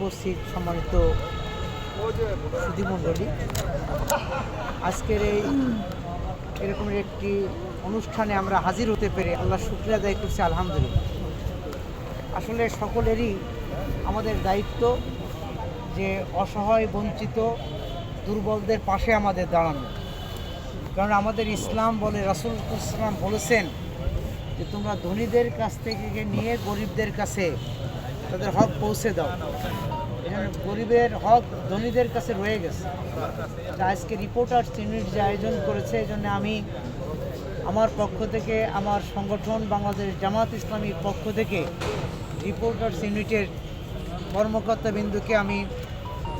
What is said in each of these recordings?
উপস্থিত সম্মানিত সুধীমণ্ডলী আজকের এই এরকমের একটি অনুষ্ঠানে আমরা হাজির হতে পেরে আল্লাহ শুক্রিয়া আদায় করছি, আলহামদুলিল্লাহ। আসলে সকলেরই আমাদের দায়িত্ব যে অসহায়, বঞ্চিত, দুর্বলদের পাশে আমাদের দাঁড়ানো। কারণ আমাদের ইসলাম বলে, রাসুল ইসলাম বলেছেন যে, তোমরা ধনীদের কাছ থেকে নিয়ে গরিবদের কাছে তাদের হক পৌঁছে দাও। এখানে গরিবের হক ধনীদের কাছে রয়ে গেছে। আজকে রিপোর্টার্স ইউনিট যে আয়োজন করেছে এই আমি আমার পক্ষ থেকে, আমার সংগঠন বাংলাদেশ জামাত ইসলামীর পক্ষ থেকে রিপোর্টার্স ইউনিটের কর্মকর্তা বিন্দুকে আমি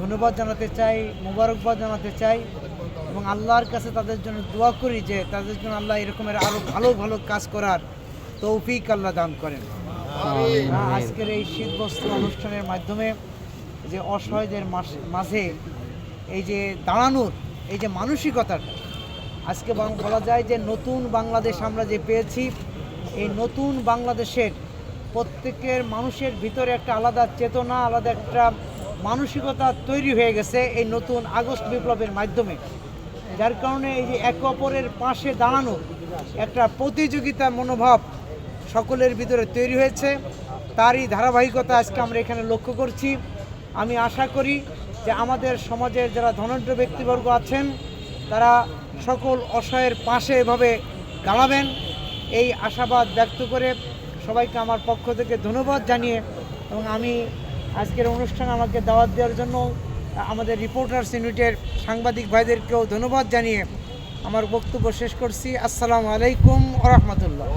ধন্যবাদ জানাতে চাই, মোবারকবাদ জানাতে চাই এবং আল্লাহর কাছে তাদের জন্য দোয়া করি যে তাদের জন্য আল্লাহ এরকমের আরও ভালো ভালো কাজ করার তৌফিক আল্লাহ দান করেন। আজকের এই শীতবস্ত্র অনুষ্ঠানের মাধ্যমে যে অসহায়দের মাঝে এই যে দাঁড়ানোর, এই যে মানসিকতাটা, আজকে বলা যায় যে নতুন বাংলাদেশ আমরা যে পেয়েছি, এই নতুন বাংলাদেশের প্রত্যেকের মানুষের ভিতরে একটা আলাদা চেতনা, আলাদা একটা মানসিকতা তৈরি হয়ে গেছে এই নতুন আগস্ট বিপ্লবের মাধ্যমে। যার কারণে এই যে একে অপরের পাশে দাঁড়ানো একটা প্রতিযোগিতা মনোভাব সকলের ভিতরে তৈরি হয়েছে। তারই ধারাবাহিকতা আজকে আমরা এখানে লক্ষ্য করছি। আমি আশা করি যে আমাদের সমাজের যারা ধনঢ্য ব্যক্তিবর্গ আছেন, তারা সকল অসহায়ের পাশে এভাবে দাঁড়াবেন। এই আশাবাদ ব্যক্ত করে সবাইকে আমার পক্ষ থেকে ধন্যবাদ জানিয়ে এবং আমি আজকের অনুষ্ঠানে আমাকে দাওয়াত দেওয়ার জন্য আমাদের রিপোর্টার্স ইউনিটের সাংবাদিক ভাইদেরকেও ধন্যবাদ জানিয়ে আমার বক্তব্য শেষ করছি। আসসালামু আলাইকুম রহমতুল্লাহ।